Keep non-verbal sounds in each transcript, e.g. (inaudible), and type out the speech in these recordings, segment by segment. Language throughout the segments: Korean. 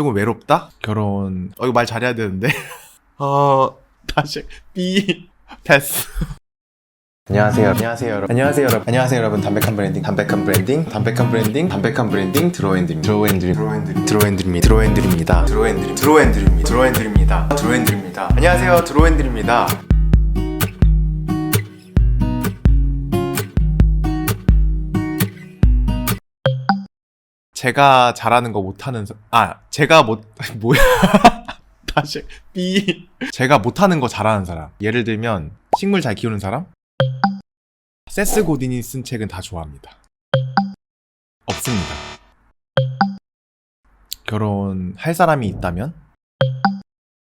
조금 외롭다? 결혼. 어 이거 말 잘해야 되는데. (laughs) 어 다시 B 패스. 안녕하세요 안녕하세요 여러분. 안녕하세요 여러분. 안녕하세요 여러분. 담백한 브랜딩 담백한 브랜딩 담백한 브랜딩 담백한 브랜딩 드로앤드림 드로앤드림 드로앤드림 드로앤드림이 드로앤드림입니다. 드로앤드림 드로앤드림이 드로앤드림입니다. 드로앤드림입니다. 안녕하세요 드로앤드림입니다 제가 잘하는 거 못하는 사... 아 제가 못 (laughs) 뭐야? 다시 B. 제가 못하는 거 잘하는 사람. 예를 들면 식물 잘 키우는 사람? 세스 고딘이 쓴 책은 다 좋아합니다. 없습니다. 결혼할 사람이 있다면?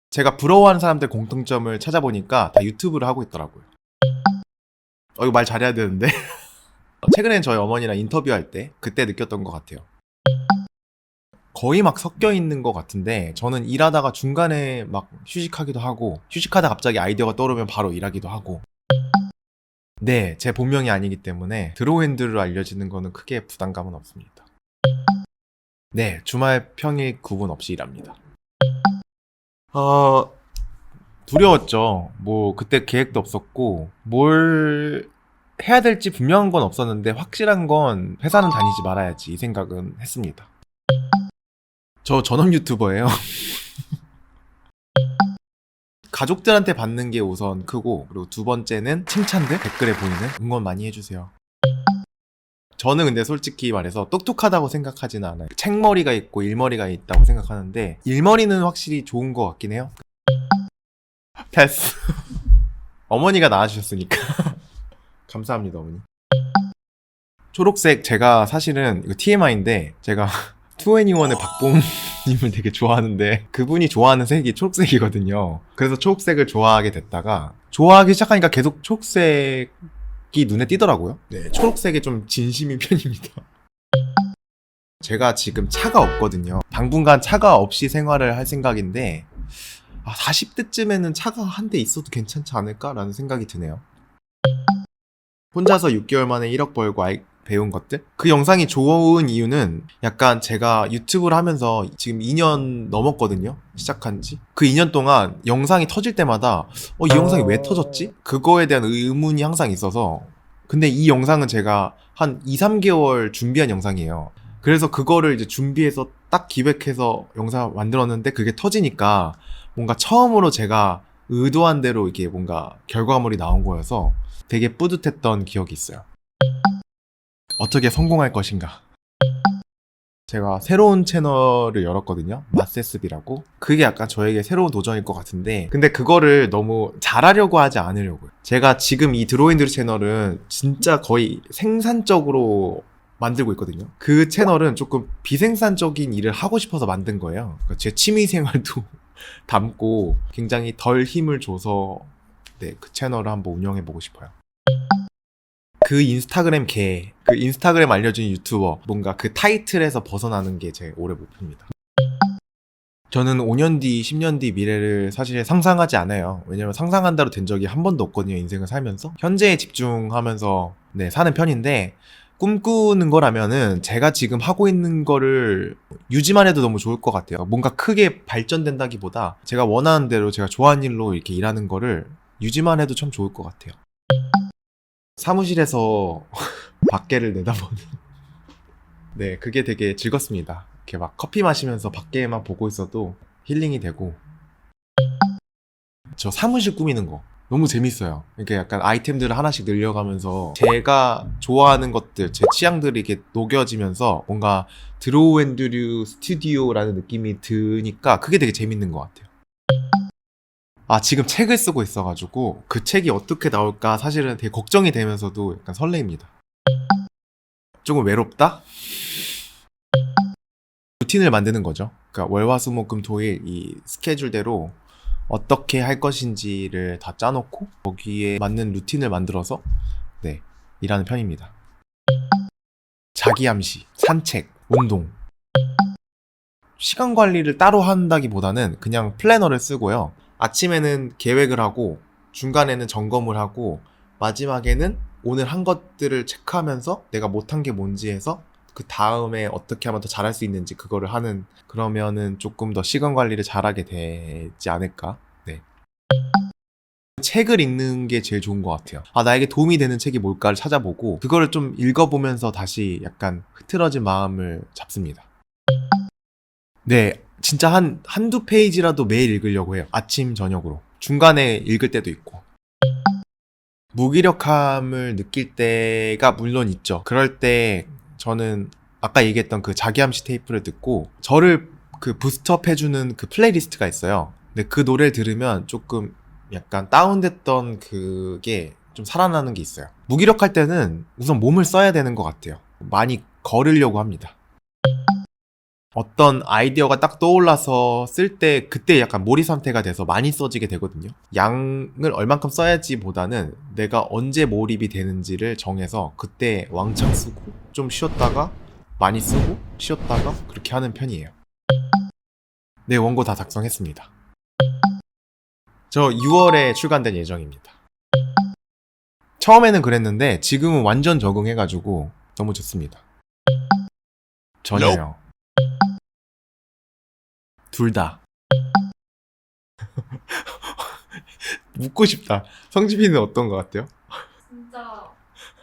제가 부러워하는 사람들 공통점을 찾아보니까 다 유튜브를 하고 있더라고요. 어 이거 말 잘해야 되는데. (laughs) 최근엔 저희 어머니랑 인터뷰할 때 그때 느꼈던 것 같아요 거의 막 섞여 있는 것 같은데 저는 일하다가 중간에 막 휴식하기도 하고 휴식하다 갑자기 아이디어가 떠오르면 바로 일하기도 하고 네, 제 본명이 아니기 때문에 드로우핸드로 알려지는 거는 크게 부담감은 없습니다. 네, 주말 평일 구분 없이 일합니다. 어, 두려웠죠. 뭐 그때 계획도 없었고 뭘 해야 될지 분명한 건 없었는데 확실한 건 회사는 다니지 말아야지 이 생각은 했습니다. 저 전업 유튜버예요. (laughs) 가족들한테 받는 게 우선 크고 그리고 두 번째는 칭찬들 댓글에 보이는 응원 많이 해주세요. 저는 근데 솔직히 말해서 똑똑하다고 생각하지는 않아요. 책머리가 있고 일머리가 있다고 생각하는데 일머리는 확실히 좋은 것 같긴 해요. 패스. (laughs) 어머니가 낳아주셨으니까. (laughs) 감사합니다 어머니. 초록색 제가 사실은 이거 TMI인데 제가 2NE1의 박봉님을 되게 좋아하는데 그분이 좋아하는 색이 초록색이거든요. 그래서 초록색을 좋아하게 됐다가 좋아하기 시작하니까 계속 초록색이 눈에 띄더라고요. 네, 초록색에 좀 진심인 (laughs) 편입니다. 제가 지금 차가 없거든요. 당분간 차가 없이 생활을 할 생각인데 아, 40대쯤에는 차가 한 대 있어도 괜찮지 않을까라는 생각이 드네요. 혼자서 6개월 만에 1억 벌고 아이, 배운 것들? 그 영상이 좋은 이유는 약간 제가 유튜브를 하면서 지금 2년 넘었거든요. 시작한 지. 그 2년 동안 영상이 터질 때마다 어, 이 영상이 왜 터졌지? 그거에 대한 의문이 항상 있어서 근데 이 영상은 제가 한 2, 3개월 준비한 영상이에요. 그래서 그거를 이제 준비해서 딱 기획해서 영상 만들었는데 그게 터지니까 뭔가 처음으로 제가 의도한 대로 이게 뭔가 결과물이 나온 거여서 되게 뿌듯했던 기억이 있어요. 어떻게 성공할 것인가? 제가 새로운 채널을 열었거든요. 마세스비라고. 그게 약간 저에게 새로운 도전일 것 같은데, 근데 그거를 너무 잘하려고 하지 않으려고요. 제가 지금 이 드로잉드루 채널은 진짜 거의 생산적으로 만들고 있거든요. 그 채널은 조금 비생산적인 일을 하고 싶어서 만든 거예요. 그러니까 제 취미 생활도 (laughs) 담고 굉장히 덜 힘을 줘서 네, 그 채널을 한번 운영해 보고 싶어요. 그 인스타그램 개, 그 인스타그램 알려준 유튜버, 뭔가 그 타이틀에서 벗어나는 게 제 올해 목표입니다. 저는 5년 뒤, 10년 뒤 미래를 사실 상상하지 않아요. 왜냐면 상상한다로 된 적이 한 번도 없거든요, 인생을 살면서. 현재에 집중하면서, 네, 사는 편인데, 꿈꾸는 거라면은 제가 지금 하고 있는 거를 유지만 해도 너무 좋을 것 같아요. 뭔가 크게 발전된다기보다 제가 원하는 대로 제가 좋아하는 일로 이렇게 일하는 거를 유지만 해도 참 좋을 것 같아요. 사무실에서 (laughs) 밖에를 내다보는. (laughs) 네 그게 되게 즐겁습니다. 이렇게 막 커피 마시면서 밖에만 보고 있어도 힐링이 되고. 저 사무실 꾸미는 거 너무 재밌어요. 이렇게 약간 아이템들을 하나씩 늘려가면서 제가 좋아하는 것들 제 취향들이 이렇게 녹여지면서 뭔가 드로우 앤드류 스튜디오라는 느낌이 드니까 그게 되게 재밌는 것 같아요 아, 지금 책을 쓰고 있어가지고 그 책이 어떻게 나올까 사실은 되게 걱정이 되면서도 약간 설레입니다. 조금 외롭다? 루틴을 만드는 거죠. 그러니까 월화수목금토일 이 스케줄대로 어떻게 할 것인지를 다 짜놓고 거기에 맞는 루틴을 만들어서 네 일하는 편입니다. 자기 암시, 산책, 운동. 시간 관리를 따로 한다기보다는 그냥 플래너를 쓰고요. 아침에는 계획을 하고 중간에는 점검을 하고 마지막에는 오늘 한 것들을 체크하면서 내가 못한 게 뭔지 해서 그 다음에 어떻게 하면 더 잘할 수 있는지 그거를 하는 그러면은 조금 더 시간 관리를 잘하게 되지 않을까. 네. 책을 읽는 게 제일 좋은 것 같아요. 아, 나에게 도움이 되는 책이 뭘까를 찾아보고, 그거를 좀 읽어보면서 다시 약간 흐트러진 마음을 잡습니다. 네, 진짜 한, 한두 페이지라도 매일 읽으려고 해요. 아침, 저녁으로. 중간에 읽을 때도 있고. 무기력함을 느낄 때가 물론 있죠. 그럴 때 저는 아까 얘기했던 그 자기암시 테이프를 듣고 저를 그 부스트업 해주는 그 플레이리스트가 있어요. 근데 그 노래를 들으면 조금 약간 다운됐던 그게 좀 살아나는 게 있어요. 무기력할 때는 우선 몸을 써야 되는 것 같아요. 많이 걸으려고 합니다. 어떤 아이디어가 딱 떠올라서 쓸 때 그때 약간 몰입 상태가 돼서 많이 써지게 되거든요. 양을 얼만큼 써야지 보다는 내가 언제 몰입이 되는지를 정해서 그때 왕창 쓰고 좀 쉬었다가 많이 쓰고 쉬었다가 그렇게 하는 편이에요. 네, 원고 다 작성했습니다. 저 6월에 출간될 예정입니다. 처음에는 그랬는데 지금은 완전 적응해가지고 너무 좋습니다. 전혀요. 둘 다. (laughs) 묻고 싶다. 성지빈은 어떤 것 같아요? 진짜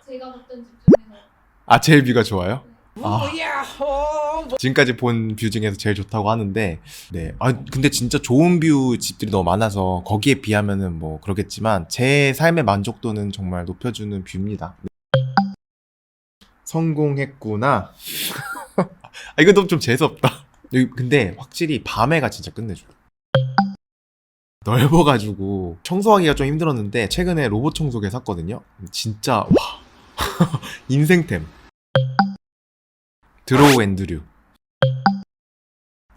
제가 봤던 집 중에서 아, 제일 뷰가 좋아요? 아. 야호! 지금까지 본 뷰 중에서 제일 좋다고 하는데, 네. 아, 근데 진짜 좋은 뷰 집들이 너무 많아서 거기에 비하면은 뭐 그러겠지만 제 삶의 만족도는 정말 높여주는 뷰입니다. 성공했구나. (laughs) 아, 이거 너무 좀 재수없다. 근데 확실히 밤에가 진짜 끝내줘요. 넓어가지고 청소하기가 좀 힘들었는데 최근에 로봇 청소기 샀거든요. 진짜 와 (laughs) 인생템. 드로우 앤드류.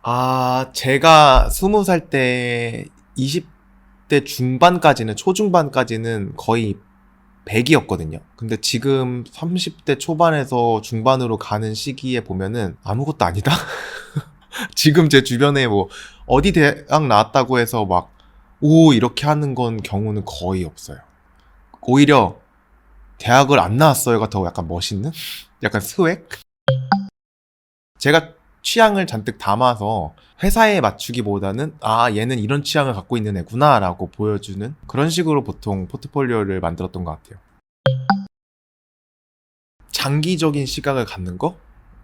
아, 제가 스무 살 때 20대 중반까지는, 초중반까지는 거의 100이었거든요. 근데 지금 30대 초반에서 중반으로 가는 시기에 보면은 아무것도 아니다? (laughs) (laughs) 지금 제 주변에 뭐, 어디 대학 나왔다고 해서 막, 오, 이렇게 하는 건 경우는 거의 없어요. 오히려, 대학을 안 나왔어요가 더 약간 멋있는? 약간 스웩? 제가 취향을 잔뜩 담아서 회사에 맞추기보다는 아 얘는 이런 취향을 갖고 있는 애구나라고 보여주는 그런 식으로 보통 포트폴리오를 만들었던 것 같아요. 장기적인 시각을 갖는 거?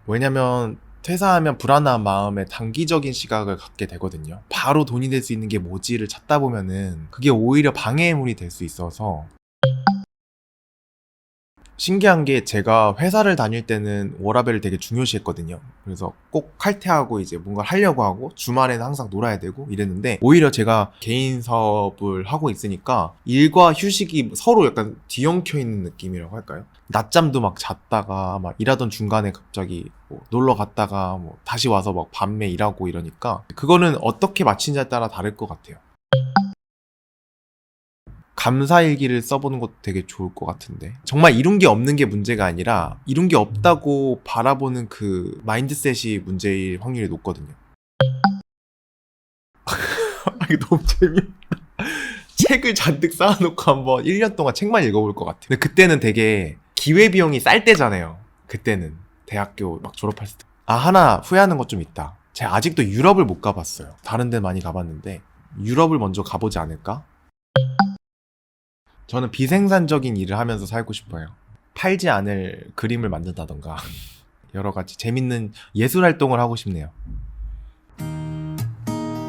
왜냐면 퇴사하면 불안한 마음에 단기적인 시각을 갖게 되거든요. 바로 돈이 될 수 있는 게 뭐지를 찾다 보면은 그게 오히려 방해물이 될 수 있어서 신기한 게 제가 회사를 다닐 때는 워라밸을 되게 중요시했거든요. 그래서 꼭 칼퇴하고 이제 뭔가 하려고 하고 주말에는 항상 놀아야 되고 이랬는데 오히려 제가 개인 사업을 하고 있으니까 일과 휴식이 서로 약간 뒤엉켜 있는 느낌이라고 할까요? 낮잠도 막 잤다가 막 일하던 중간에 갑자기 뭐 놀러 갔다가 뭐 다시 와서 막 밤에 일하고 이러니까 그거는 어떻게 마치냐에 따라 다를 것 같아요. 감사일기를 써보는 것도 되게 좋을 것 같은데. 정말 이룬 게 없는 게 문제가 아니라 이룬 게 없다고 바라보는 그 마인드셋이 문제일 확률이 높거든요. (laughs) 아, 너무 재밌다. 책을 잔뜩 쌓아놓고 한번 1년 동안 책만 읽어볼 것 같아요. 근데 그때는 되게 기회비용이 쌀 때잖아요. 그때는. 대학교 막 졸업했을 때아 하나 후회하는 것 좀 있다. 제가 아직도 유럽을 못 가봤어요. 다른 데 많이 가봤는데 유럽을 먼저 가보지 않을까? 저는 비생산적인 일을 하면서 살고 싶어요. 팔지 않을 그림을 만든다던가 (laughs) 여러 가지 재밌는 예술 활동을 하고 싶네요.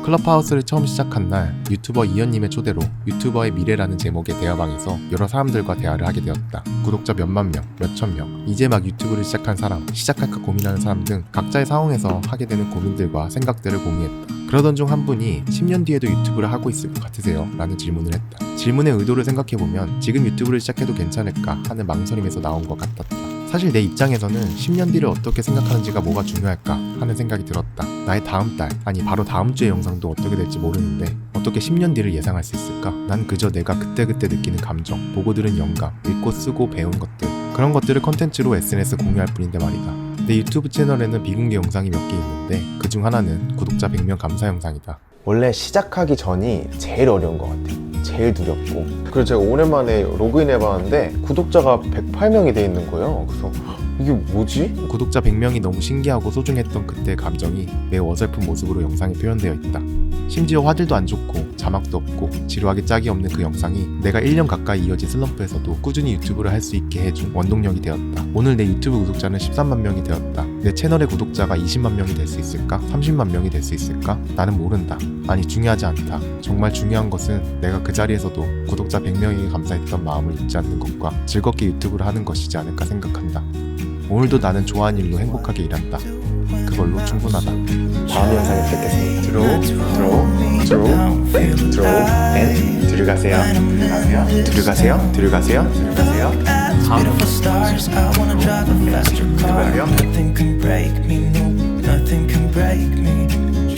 클럽하우스를 처음 시작한 날 유튜버 이현님의 초대로 유튜버의 미래라는 제목의 대화방에서 여러 사람들과 대화를 하게 되었다. 구독자 몇만 명, 몇천 명, 이제 막 유튜브를 시작한 사람, 시작할까 고민하는 사람 등 각자의 상황에서 하게 되는 고민들과 생각들을 공유했다. 그러던 중 한 분이 10년 뒤에도 유튜브를 하고 있을 것 같으세요? 라는 질문을 했다. 질문의 의도를 생각해보면 지금 유튜브를 시작해도 괜찮을까 하는 망설임에서 나온 것 같았다. 사실 내 입장에서는 10년 뒤를 어떻게 생각하는지가 뭐가 중요할까 하는 생각이 들었다. 나의 다음 달, 아니 바로 다음 주의 영상도 어떻게 될지 모르는데 어떻게 10년 뒤를 예상할 수 있을까? 난 그저 내가 그때그때 느끼는 감정, 보고 들은 영감, 읽고 쓰고 배운 것들 그런 것들을 컨텐츠로 SNS 공유할 뿐인데 말이다. 내 유튜브 채널에는 비공개 영상이 몇 개 있는데 그 중 하나는 구독자 100명 감사 영상이다. 원래 시작하기 전이 제일 어려운 것 같아요. 제일 두렵고 그리고 제가 오랜만에 로그인 해봤는데 구독자가 108명이 돼 있는 거예요 그래서 이게 뭐지? 구독자 100명이 너무 신기하고 소중했던 그때의 감정이 매우 어설픈 모습으로 영상에 표현되어 있다. 심지어 화질도 안 좋고 자막도 없고 지루하게 짝이 없는 그 영상이 내가 1년 가까이 이어진 슬럼프에서도 꾸준히 유튜브를 할 수 있게 해준 원동력이 되었다. 오늘 내 유튜브 구독자는 13만 명이 되었다. 내 채널의 구독자가 20만 명이 될 수 있을까? 30만 명이 될 수 있을까? 나는 모른다. 아니 중요하지 않다. 정말 중요한 것은 내가 그 자리에서도 구독자 100명에게 감사했던 마음을 잊지 않는 것과 즐겁게 유튜브를 하는 것이지 않을까 생각한다. 오늘도 나는 좋아하는 일로 행복하게 일한다. 그걸로 충분하다. 다음 영상에 뵙겠습니다 드로우 드 앤 드로우 앤 들어가세요 들어가세요 들어가세요 들어가세요 faster car. 들어가요